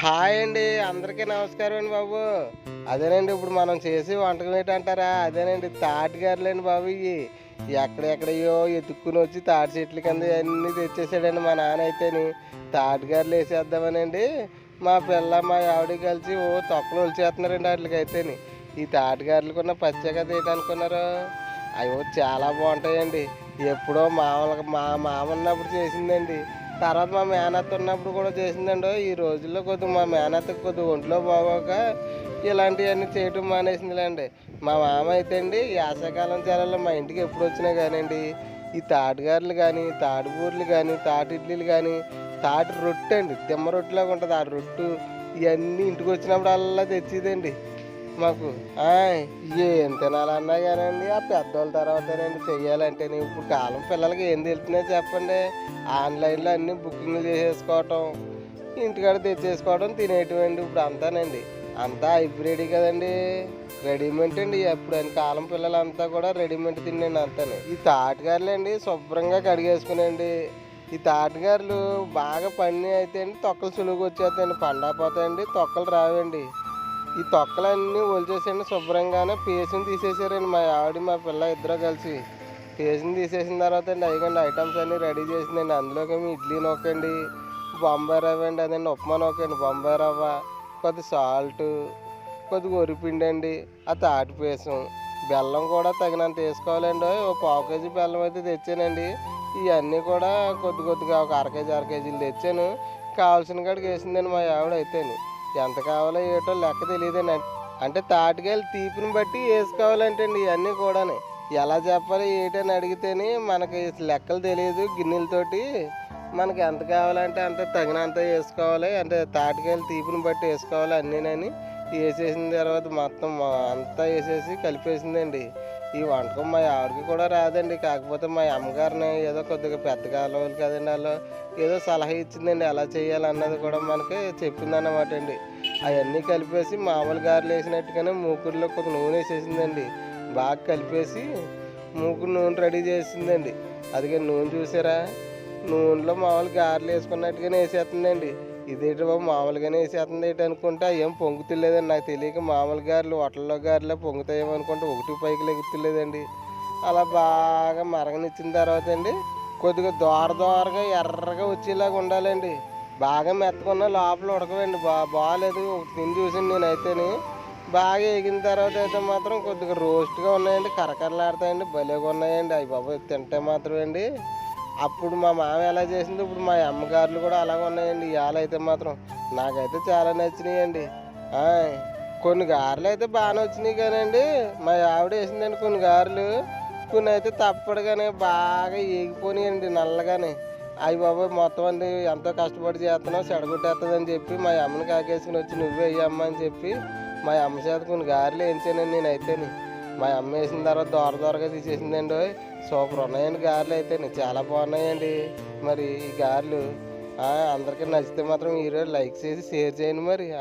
Hi అండి అందరికీ నమస్కారం అండి బాబు. అదేనండి ఇప్పుడు మనం చేసి వంటకం ఏంటంటారా? అదేనండి తాటిగారులేండి బాబు ఇవి. ఎక్కడెక్కడయ్యో ఎత్తుక్కుని వచ్చి తాటి చెట్ల కింద అన్నీ తెచ్చేసాడండి మా నాన్న అయితేని. తాటిగారులు వేసేద్దామనండి. మా పిల్ల మా ఆవిడ కలిసి ఓ తొక్కలు వచ్చేస్తున్నారండి వాటికైతేని ఈ తాటిగారులకు ఉన్న పచ్చగా ఏంటనుకున్నారు? అయ్యో చాలా బాగుంటాయండి. ఎప్పుడో మామూలుగా మా మామ ఉన్నప్పుడు చేసిందండి. తర్వాత మా మేనత్త ఉన్నప్పుడు కూడా చేసిందండి ఈ రోజుల్లో కొద్దిగా మా మేనత్తకు కొద్దిగా ఒంట్లో బాగోక ఇలాంటివన్నీ చేయటం మానేసిందిలేండి. మా మామ అయితే అండి యాసకాలం చాలలో మా ఇంటికి ఎప్పుడు వచ్చినా కానివ్వండి ఈ తాటిగారులు కానీ తాటిబూర్లు కానీ తాటి ఇడ్లీలు కానీ తాటి రొట్టె అండి తిమ్మ రొట్టెలాగా ఉంటుంది. ఆ రొట్టు ఇవన్నీ ఇంటికి వచ్చినప్పుడు అలా తెచ్చిదండి. మాకు. ఆయ్, ఏం తినాలన్నా కానండి ఆ పెద్దోళ్ళ తర్వాతనండి చెయ్యాలంటే ఇప్పుడు కాలం పిల్లలకి ఏం తెలుస్తున్నాయి చెప్పండి. ఆన్లైన్లో అన్ని బుకింగ్లు చేసేసుకోవటం ఇంటికాడ తెచ్చేసుకోవడం తినేటివండి ఇప్పుడు అంతానండి. అంతా హైబ్రిడ్ కదండి. రెడీమేడ్ అండి ఎప్పుడు అని కాలం పిల్లలంతా కూడా రెడీమేడ్ తినండి అంతానే. ఈ తాటగారులు అండి శుభ్రంగా కడిగేసుకునండి. ఈ తాటగారులు బాగా పండి అయితే అండి తొక్కలు సులువుగా వచ్చేస్తాయండి పండకపోతాయండి తొక్కలు రావండి. ఈ తొక్కలన్నీ ఒలిచేసండి శుభ్రంగానే. పేస్ట్ని తీసేసారండి. మా ఆవిడ మా పిల్ల ఇద్దరు కలిసి. పేస్ట్ని తీసేసిన తర్వాత అండి అయ్యండి ఐటమ్స్ అన్నీ రెడీ చేసిందండి. అందులోకి ఇడ్లీ నొక్కండి బొంబాయి రవ్వ అండి అదండి ఉప్మా నొక్కండి బొంబాయి రవ్వ కొద్ది సాల్ట్ కొద్దిగా ఒరిపిండి అండి ఆ తాటి పేసం. బెల్లం కూడా తగినంత వేసుకోవాలండి. ఓ పావు కేజీ బెల్లం అయితే తెచ్చానండి. ఇవన్నీ కూడా కొద్ది కొద్దిగా ఒక అర కేజీ అర కేజీలు తెచ్చాను. కావాల్సిన కాడికి వేసిందండి మా ఆవిడ అయితేనే. ఎంత కావాలో ఏటో లెక్క తెలియదండి. అంటే తాటికాయలు తీపిని బట్టి వేసుకోవాలంటే అండి ఇవన్నీ కూడా ఎలా చెప్పాలి ఏటని అడిగితేనే మనకి లెక్కలు తెలియదు గిన్నెలతోటి. మనకి ఎంత కావాలంటే అంత తగినంత వేసుకోవాలి. అంటే తాటికాయలు తీపిని బట్టి వేసుకోవాలి అన్నీనని. వేసేసిన తర్వాత మొత్తం అంతా వేసేసి కలిపేసిందండి. ఈ వంటకం మా ఎవరికి కూడా రాదండి. కాకపోతే మా అమ్మగారిని ఏదో కొద్దిగా పెద్దగా వాళ్ళు కదండి వాళ్ళు ఏదో సలహా ఇచ్చిందండి ఎలా చేయాలన్నది కూడా మనకి చెప్పిందన్నమాట అండి. అవన్నీ కలిపేసి మామూలు గారెలు వేసినట్టుగానే మూకుడులో కొంత నూనె వేసేసిందండి. బాగా కలిపేసి మూకుడు నూనె రెడీ చేసిందండి. అదిగే నూనె చూసారా? నూనెలో మామూలు గారెలు వేసుకున్నట్టుగానే వేసేస్తుందండి. ఇదేంటి బాబు మామూలుగానే వేసేస్తుంది ఏంటి అనుకుంటే ఏం పొంగుతులేదండి. నాకు తెలియక మామూలు గారెలు హోటల్లో గారిలో పొంగుతాయేమో అనుకుంటే ఒకటి పైకి లెగుతులేదండి. అలా బాగా మరగనిచ్చిన తర్వాత అండి కొద్దిగా దోర దోరగా ఎర్రగా వచ్చేలాగా ఉండాలండి. బాగా మెత్తకున్న లోపల ఉడకవండి. బా బాగాలేదు ఒకటి తిని చూసాను నేనైతేని. బాగా ఎగిన తర్వాత అయితే మాత్రం కొద్దిగా రోస్ట్గా ఉన్నాయండి కరకరలాడతాయండి భలేగా ఉన్నాయండి. అవి బాబు తింటే మాత్రం అండి అప్పుడు మా మామ ఎలా చేసింది ఇప్పుడు మా అమ్మగారులు కూడా అలాగే ఉన్నాయండి. ఇవాళ అయితే మాత్రం నాకైతే చాలా నచ్చినాయండి. కొన్ని గారెలు అయితే బాగానే వచ్చినాయి కానండి. మా ఆవిడ వేసిందండి కొన్ని గారెలు. కొన్ని అయితే తప్పడుగానే బాగా ఏగిపోయినాయండి నల్లగానే. అవి బాబాయ్ మొత్తం అండి ఎంతో కష్టపడి చేస్తున్నావు చెడగొట్టేస్తుందని చెప్పి మా అమ్మని కాకేసుకుని వచ్చి నువ్వే వేయమ్మ అని చెప్పి మా అమ్మ చేత కొన్ని గారెలు వేయించానండి నేనైతేని. మా అమ్మ వేసిన తర్వాత దూర దూరగా తీసేసిందండి. సూపర్ ఉన్నాయండి గారెలు అయితే చాలా బాగున్నాయండి. మరి ఈ గారెలు ఆ, అందరికీ నచ్చితే మాత్రం ఈరోజు లైక్ చేసి షేర్ చేయండి మరి.